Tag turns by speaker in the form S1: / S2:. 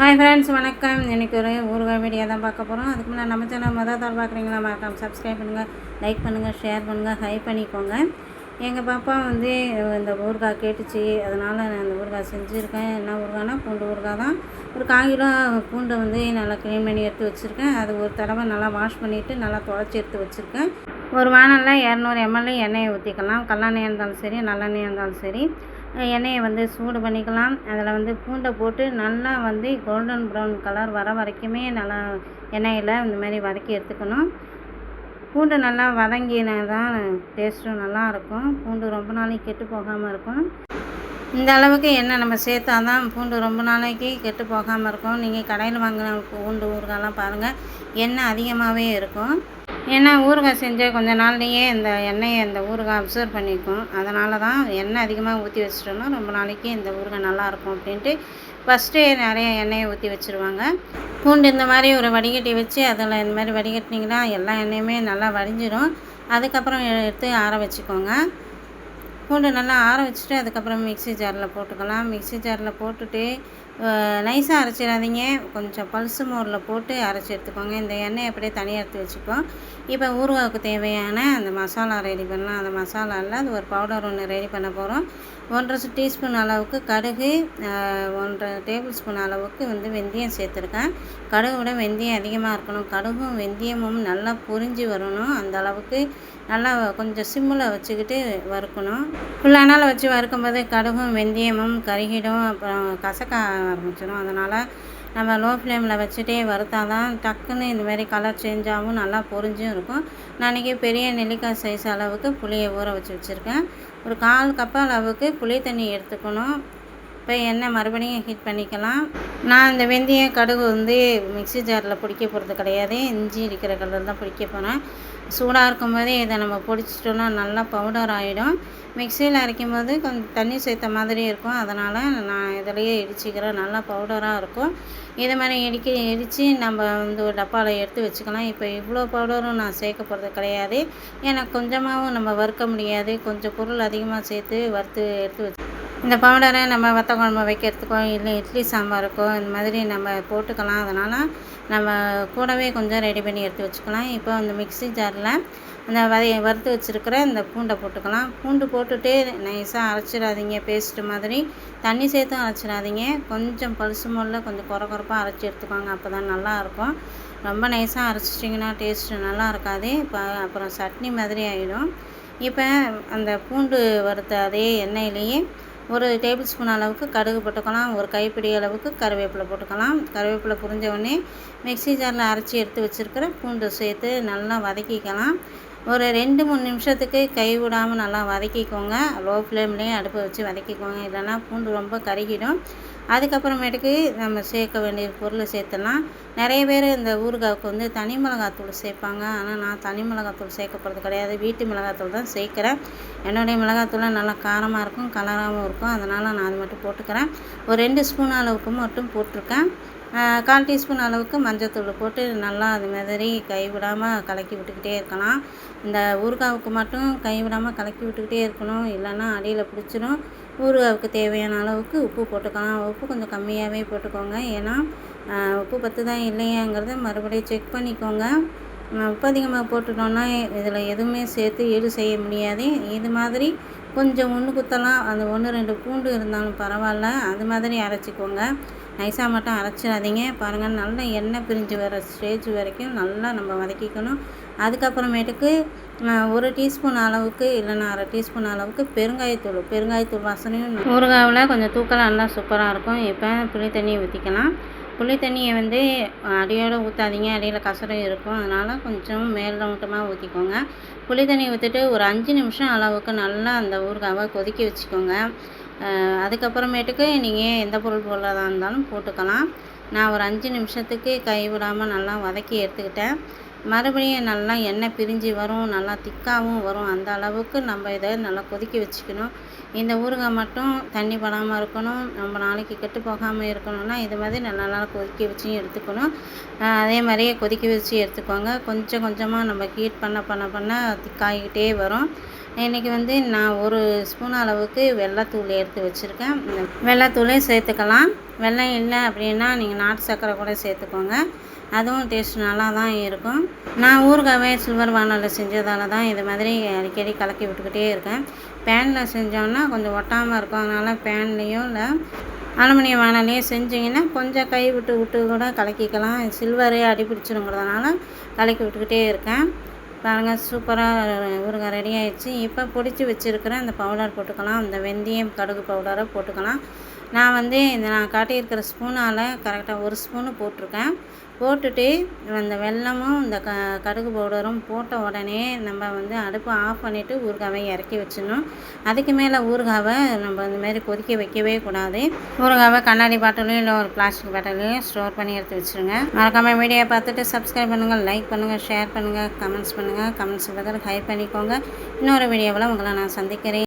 S1: Hi friends வணக்கம். இன்றைக்கி ஒரு ஊறுகாய் வீடியோ தான் பார்க்க போகிறோம் அதுக்கு முன்னாடி நம்ம சேனல் மொதல் தடவை பார்க்குறீங்களா மறக்காம சப்ஸ்கிரைப் பண்ணுங்கள் லைக் பண்ணுங்கள் ஷேர் பண்ணுங்கள் ஹை பண்ணிக்கோங்க. எங்கள் பாப்பா வந்து இந்த ஊறுகாய் கேட்டுச்சு. அதனால் நான் இந்த ஊறுகாய் செஞ்சுருக்கேன். என்ன ஊறுகாய்னா பூண்டு ஊறுகாய் தான். ஒரு காய்கிலோ பூண்டை வந்து நல்லா க்ளீன் பண்ணி எடுத்து வச்சுருக்கேன். அது ஒரு தடவை நல்லா வாஷ் பண்ணிவிட்டு நல்லா துடைச்சி எடுத்து வச்சுருக்கேன். ஒரு வானலில் இரநூறு எம்எல்ஏ எண்ணெயை ஊற்றிக்கலாம் கல்லெண்ணெய் இருந்தாலும் சரி நல்லெண்ணெயாக இருந்தாலும் சரி. எண்ணெயை வந்து சூடு பண்ணிக்கலாம். அதில் வந்து பூண்டை போட்டு நல்லா வந்து கோல்டன் ப்ரௌன் கலர் வர வரைக்குமே நல்லா எண்ணெயில் இந்த மாதிரி வதக்கி எடுத்துக்கணும். பூண்டு நல்லா வதங்கினா தான் டேஸ்ட்டும் நல்லாயிருக்கும் பூண்டு ரொம்ப நாளைக்கு கெட்டு போகாமல் இருக்கும். இந்த அளவுக்கு எண்ணெய் நம்ம சேர்த்தா தான் பூண்டு ரொம்ப நாளைக்கு கெட்டு போகாமல் இருக்கும். நீங்கள் கடையில் வாங்கின பூண்டு ஊறுகாலாம் பாருங்கள் எண்ணெய் அதிகமாகவே இருக்கும். ஏன்னா ஊறுகாய் செஞ்ச கொஞ்ச நாள்லேயே இந்த எண்ணெயை இந்த ஊறுகாய் அப்சர்வ் பண்ணிக்கும் அதனால தான் எண்ணெய் அதிகமாக ஊற்றி வச்சிட்டோம்னா ரொம்ப நாளைக்கு இந்த ஊறுகாய் நல்லாயிருக்கும் அப்படின்ட்டு ஃபஸ்ட்டே நிறைய எண்ணெயை ஊற்றி வச்சுருவாங்க. பூண்டு இந்த மாதிரி ஒரு வடிகட்டி வச்சு அதில் இந்த மாதிரி வடிகட்டினீங்கன்னா எல்லா எண்ணெயுமே நல்லா வடிஞ்சிடும் அதுக்கப்புறம் எடுத்து ஆற வச்சுக்கோங்க. பூண்டு நல்லா ஆற வச்சுட்டு அதுக்கப்புறம் மிக்ஸி ஜாரில் போட்டுக்கலாம். மிக்ஸி ஜாரில் போட்டுட்டு நைஸாக அரைச்சிடாதீங்க. கொஞ்சம் பல்சு மோரில் போட்டு அரைச்சி எடுத்துக்கோங்க. இந்த எண்ணெய் அப்படியே தனியாக எடுத்து வச்சுப்போம். இப்போ ஊறுகாவுக்கு தேவையான அந்த மசாலா ரெடி பண்ணலாம். அந்த மசாலாவில் அது ஒரு பவுடர் ஒன்று ரெடி பண்ண போகிறோம் ஒன்றரை டீஸ்பூன் அளவுக்கு கடுகு ஒன்றரை டேபிள் ஸ்பூன் அளவுக்கு வந்து வெந்தயம் சேர்த்துருக்கேன். கடுகு விட வெந்தயம் அதிகமாக இருக்கணும். கடுகும் வெந்தயமும் நல்லா பொரிஞ்சு வரணும். அந்த அளவுக்கு நல்லா கொஞ்சம் சிம்மில் வச்சுக்கிட்டு வறுக்கணும். ஃபுல்லானால் வச்சு வறுக்கும்போது கடுகும் வெந்தயமும் கருகிடும். அப்புறம் கசக்க ஆரம்பிச்சிடும். அதனால் நம்ம லோ ஃப்ளேமில் வச்சுட்டே வறுத்தா தான் டக்குன்னு இந்த மாதிரி கலர் சேஞ்ச் ஆகும் நல்லா பொரிஞ்சும் இருக்கும். நான் இன்றைக்கி பெரிய நெல்லிக்காய் சைஸ் அளவுக்கு புளியை ஊற வச்சு வச்சுருக்கேன். ஒரு கால் கப் அளவுக்கு புளி தண்ணி எடுத்துக்கணும். இப்போ எண்ணெய் மறுபடியும் ஹீட் பண்ணிக்கலாம். நான் இந்த வெந்தயம் கடுகு வந்து மிக்ஸி ஜாரில் பிடிக்க போகிறது கிடையாது. இஞ்சி இருக்கிற கலர் தான் பிடிக்க போகிறேன் சூடாக இருக்கும்போதே இதை நம்ம பொடிச்சிட்டோம்னா நல்லா பவுடர் ஆகிடும் மிக்சியில் அரைக்கும் போது கொஞ்சம் தண்ணி சேர்த்த மாதிரி இருக்கும். அதனால் நான் இதிலையே இடிச்சிக்கிறேன். நல்லா பவுடராக இருக்கும். இது மாதிரி இடிக்க இடித்து நம்ம வந்து ஒரு டப்பாவில் எடுத்து வச்சுக்கலாம். இப்போ இவ்வளோ பவுடரும் நான் சேர்க்க போகிறது கிடையாது. ஏன்னா கொஞ்சமாகவும் நம்ம வறுக்க முடியாது. கொஞ்சம் பொருள் அதிகமாக சேர்த்து வறுத்து எடுத்து வச்சு இந்த பவுடரை நம்ம வத்த குழம்பு வைக்கிறதுக்கோ இல்லை இட்லி சாம்பாருக்கோ இந்த மாதிரி நம்ம போட்டுக்கலாம். அதனால் நம்ம கூடவே கொஞ்சம் ரெடி பண்ணி எடுத்து வச்சுக்கலாம். இப்போ அந்த மிக்ஸி ஜாரில் அந்த வதைய வறுத்து வச்சுருக்கிற இந்த பூண்டை போட்டுக்கலாம். பூண்டு போட்டுட்டு நைஸாக அரைச்சிடாதீங்க. பேஸ்ட்டு மாதிரி தண்ணி சேர்த்தும் அரைச்சிடாதீங்க. கொஞ்சம் பழுசு முள்ள கொஞ்சம் குறை குறைப்பாக அரைச்சி எடுத்துக்கோங்க. அப்போ தான் நல்லாயிருக்கும் ரொம்ப நைஸாக அரைச்சிட்டிங்கன்னா டேஸ்ட்டு நல்லா இருக்காது. இப்போ அப்புறம் சட்னி மாதிரி ஆகிடும் இப்போ அந்த பூண்டு வறுத்த அதே எண்ணெயிலேயே ஒரு டேபிள் ஸ்பூன் அளவுக்கு கடுகு போட்டுக்கலாம் ஒரு கைப்பிடி அளவுக்கு கருவேப்பிலை போட்டுக்கலாம். கருவேப்பிலை புரிஞ்ச உடனே மிக்ஸி ஜாரில் அரைச்சி எடுத்து வச்சுருக்கிற பூண்டு சேர்த்து நல்லா வதக்கிக்கலாம். ஒரு ரெண்டு மூணு நிமிஷத்துக்கு கை விடாமல் நல்லா வதக்கிக்கோங்க. லோ ஃப்ளேம்லேயே அடுப்பை வச்சு வதக்கிக்கோங்க. இல்லைன்னா பூண்டு ரொம்ப கருகிடும். அதுக்கப்புறமேட்டுக்கு நம்ம சேர்க்க வேண்டிய பொருளை சேர்த்துலாம் நிறைய பேர் இந்த ஊறுகாவுக்கு வந்து தனி மிளகாத்தூள் சேர்ப்பாங்க. ஆனால் நான் தனி மிளகாத்தூள் சேர்க்க போகிறது கிடையாது. வீட்டு மிளகாத்தூள் தான் சேர்க்குறேன். என்னுடைய மிளகாத்தூள்லாம் நல்லா காரமாக இருக்கும் கலராகவும் இருக்கும். அதனால் நான் அது மட்டும் போட்டுக்கிறேன். ஒரு ரெண்டு ஸ்பூன் அளவுக்கு மட்டும் போட்டிருக்கேன். கால் டீஸ்பூன் அளவுக்கு மஞ்சத்தூள் போட்டு நல்லா அது மாதிரி கைவிடாமல் கலக்கி விட்டுக்கிட்டே இருக்கலாம். இந்த ஊறுகாவுக்கு மட்டும் கைவிடாமல் கலக்கி விட்டுக்கிட்டே இருக்கணும். இல்லைன்னா அடியில் பிடிச்சிடும் ஊறுகாவுக்கு தேவையான அளவுக்கு உப்பு போட்டுக்கலாம். உப்பு கொஞ்சம் கம்மியாகவே போட்டுக்கோங்க. ஏன்னா உப்பு பத்து தான் இல்லையாங்கிறத மறுபடியும் செக் பண்ணிக்கோங்க. உப்பு அதிகமாக போட்டுட்டோன்னா இதில் எதுவுமே சேர்த்து ஈடு செய்ய முடியாது. இது மாதிரி கொஞ்சம் ஒன்று குத்தலாம். அந்த ஒன்று ரெண்டு பூண்டு இருந்தாலும் பரவாயில்ல. அது மாதிரி அரைச்சிக்கோங்க. நைஸாக மட்டும் அரைச்சிடாதீங்க. பாருங்கள் நல்லா எண்ணெய் பிரிஞ்சு வர ஸ்டேஜ் வரைக்கும் நல்லா நம்ம வதக்கிக்கணும். அதுக்கப்புறமேட்டுக்கு ஒரு டீஸ்பூன் அளவுக்கு இல்லைன்னா அரை டீஸ்பூன் அளவுக்கு பெருங்காயத்தூள். பெருங்காயத்தூள் வாசனையும் ஊறுகாவில் கொஞ்சம் தூக்கலாம் நல்லா சூப்பராக இருக்கும். இப்போ புளி தண்ணியை ஊற்றிக்கலாம் புளி தண்ணியை வந்து அடியோடு ஊற்றாதீங்க அடியில் கசரம் இருக்கும். அதனால் கொஞ்சம் மேலோட்டமாக ஊற்றிக்கோங்க புளி தண்ணி ஊற்றிட்டு ஒரு அஞ்சு நிமிஷம் அளவுக்கு நல்லா அந்த ஊறுகாவை கொதிக்க வச்சுக்கோங்க. அதுக்கப்புறமேட்டுக்கு நீங்கள் எந்த பொருள் போடுறதா இருந்தாலும் போட்டுக்கலாம். நான் ஒரு அஞ்சு நிமிஷத்துக்கு கை விடாமல் நல்லா வதக்கி எடுத்துக்கிட்டேன். மறுபடியும் நல்லா எண்ணெய் பிரிஞ்சு வரும் நல்லா திக்காகவும் வரும். அந்த அளவுக்கு நம்ம இதை நல்லா கொதிக்க வச்சுக்கணும். இந்த ஊறுகாய் மட்டும் தண்ணி படாமல் இருக்கணும். ரொம்ப நாளைக்கு கெட்டு போகாமல் இருக்கணும்னா இது மாதிரி நல்லா நல்லா கொதிக்க வச்சும் எடுத்துக்கணும். அதே மாதிரியே கொதிக்க வச்சு எடுத்துக்கோங்க. கொஞ்சம் கொஞ்சமாக நம்ம ஹீட் பண்ண பண்ண பண்ண திக்காகிக்கிட்டே வரும். இன்றைக்கி வந்து நான் ஒரு ஸ்பூன் அளவுக்கு வெள்ளைத்தூள் எடுத்து வச்சுருக்கேன். வெள்ளைத்தூளையும் சேர்த்துக்கலாம். வெள்ளம் இல்லை அப்படின்னா நீங்கள் நாட்டு சர்க்கரை கூட சேர்த்துக்கோங்க. அதுவும் டேஸ்ட் நல்லா தான் இருக்கும். நான் ஊறுகாவே சில்வர் வானலில் செஞ்சதால தான் இது மாதிரி அடிக்கடி கலக்கி விட்டுக்கிட்டே இருக்கேன். பேனில் செஞ்சோன்னா கொஞ்சம் ஒட்டாமல் இருக்கும். அதனால் பேன்லேயும் இல்லை. அலுமினிய வானலையும் செஞ்சிங்கன்னா கொஞ்சம் கை விட்டு விட்டு கூட கலக்கிக்கலாம். சில்வரே அடி பிடிச்சிருங்கிறதுனால கலக்கி விட்டுக்கிட்டே இருக்கேன். பாருங்கள் சூப்பராக ஊறுகாய் ரெடி ஆகிடுச்சு இப்போ பிடிச்சி வச்சுருக்கிற அந்த பவுடர் போட்டுக்கலாம். அந்த வெந்தயம் கடுகு பவுடரை போட்டுக்கலாம். நான் வந்து இந்த நான் காட்டியிருக்கிற ஸ்பூனால் கரெக்டாக ஒரு ஸ்பூனு போட்டிருக்கேன். போட்டுட்டு அந்த வெல்லமும் இந்த க கடுகு பவுடரும் போட்ட உடனே நம்ம வந்து அடுப்பை ஆஃப் பண்ணிவிட்டு ஊறுகாவை இறக்கி வச்சிடணும். அதுக்கு மேலே ஊறுகாவை நம்ம இந்த மாதிரி கொதிக்க வைக்கவே கூடாது. ஊறுகாவை கண்ணாடி பாட்டிலையும் இல்லை ஒரு பிளாஸ்டிக் பாட்டிலையும் ஸ்டோர் பண்ணி எடுத்து வச்சுருங்க. மறக்காமல் வீடியோ பார்த்துட்டு சப்ஸ்கிரைப் பண்ணுங்கள் லைக் பண்ணுங்கள் ஷேர் பண்ணுங்கள் கமெண்ட்ஸ் பண்ணுங்கள் கமெண்ட்ஸ் பக்கத்தில் ஹை பண்ணிக்கோங்க. இன்னொரு வீடியோவில் உங்களை நான் சந்திக்கிறேன்.